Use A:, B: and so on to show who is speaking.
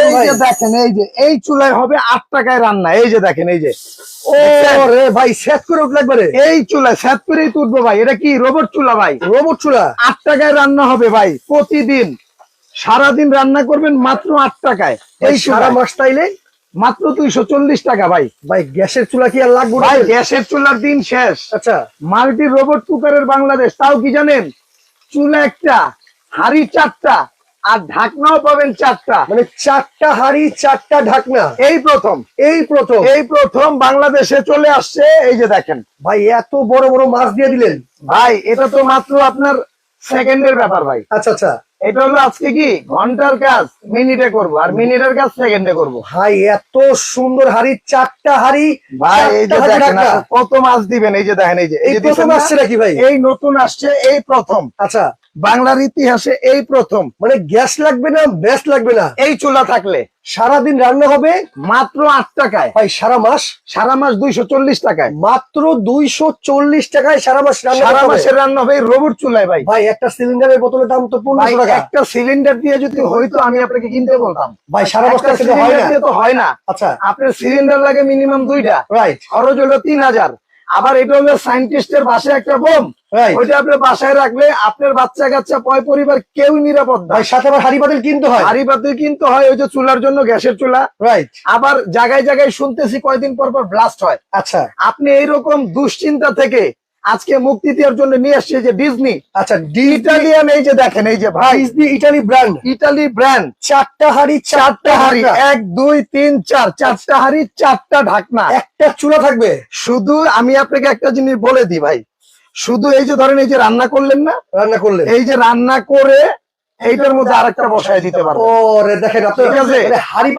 A: এই যে দেখেন এই যে এই চুলায় হবে আট টাকায় রান্না। এই যে দেখেন এই যে।
B: ও রে ভাই সেট করে উঠলে একবারে।
A: এই চুলা স্যাত করেই তুলবো ভাই। এটা কি রোবট চুলা ভাই?
B: রোবট চুলা?
A: আট টাকায় রান্না হবে ভাই প্রতিদিন। সারাদিন রান্না করবেন মাত্র আট টাকায়।
B: এই সারা মাস তাইলে?
A: মাত্র দুইশো চল্লিশ টাকা ভাই।
B: ভাই গ্যাসের চুলা কি আর লাগবে
A: ভাই গ্যাসের চুলার দিন শেষ।
B: আচ্ছা।
A: মাল্টি রোবট কুকারের বাংলাদেশ। তাও কি জানেন? চুলা একটা হাড়ি চারটা আর ঢাকনাও পাবেন চারটা।
B: মানে চারটা হাড়ি চারটা ঢাকনা।
A: এই প্রথম।
B: এই প্রথম।
A: এই প্রথম বাংলাদেশে চলে আসছে এই যে দেখেন।
B: ভাই এত বড় বড় মাছ দিয়ে দিলেন।
A: ভাই এটা তো মাত্র আপনার সেকেন্ডের ব্যাপার ভাই।
B: আচ্ছা আচ্ছা।
A: এটা হলো আজকে কি? ঘণ্টার কাজ মিনিটে করব। আর মিনিটের কাজ সেকেন্ডে করব।
B: ভাই এত সুন্দর হাড়ি চারটা হাড়ি
A: ভাই এই যে দেখেন কত মাছ দিবেন এই যে দেখেন এই যে
B: এই প্রথম আসছে নাকি ভাই?
A: এই নতুন আসছে এই প্রথম।
B: আচ্ছা।
A: বাংলার ইতিহাসে এই প্রথম।
B: মানে গ্যাস লাগবে না ব্যাস লাগবে না।
A: এই চুলা থাকলে।
B: সারাদিন রান্না হবে
A: মাত্র আট টাকায়।
B: ভাই সারা মাস?
A: সারা মাস দুইশো চল্লিশ টাকায়।
B: মাত্র দুইশো চল্লিশ টাকায় সারা মাস
A: সারা মাসের রান্না হবে রোবট চুলায় ভাই।
B: ভাই একটা সিলিন্ডারের বোতলের দাম তো টাকা।
A: একটা সিলিন্ডার দিয়ে যদি হয়তো আমি আপনাকে কিনতে বলতাম।
B: ভাই সারা হয় না।
A: তো হয় না।
B: আচ্ছা।
A: আপনার সিলিন্ডার লাগে মিনিমাম দুইটা।
B: রাইট
A: খরচ হলো তিন হাজার। আবার এটা হলো সায়েন্টিস্টের বাসায় একটা বোম ওইটা আপনার বাসায় রাখলে আপনার বাচ্চা কাচ্চা পয় পরিবার কেউ নিরাপদ
B: ভাই সাথে আবার হাড়ি পাতিল কিনতে হয়?
A: হাড়ি পাতিল কিন্তু হয় ওই যে চুলার জন্য গ্যাসের চুলা।
B: রাইট
A: আবার জায়গায় জায়গায় শুনতেছি কয়দিন পর পর ব্লাস্ট হয়।
B: আচ্ছা।
A: আপনি এইরকম দুশ্চিন্তা থেকে আজকে মুক্তি দেওয়ার জন্য নিয়ে আসছে যে ডিজনি
B: আচ্ছা
A: ইটালিয়ান এই যে দেখেন এই যে ভাই।
B: Disney Italy brand
A: Italy brand
B: চারটা হাড়ি
A: চারটা হাড়ি। এক দুই তিন চার। চারটা হাড়ি চারটা ঢাকনা।
B: একটা চুলা থাকবে।
A: শুধু আমি আপনাকে একটা জিনিস বলে দিই ভাই। শুধু এই যে ধরেন এই যে রান্না করলেন না?
B: রান্না করলেন।
A: এই যে রান্না করে এইটার মধ্যে আরেকটা বসায় দিতে পারব
B: দেখেন আপনি
A: ঠিক আছে।
B: হাড়ি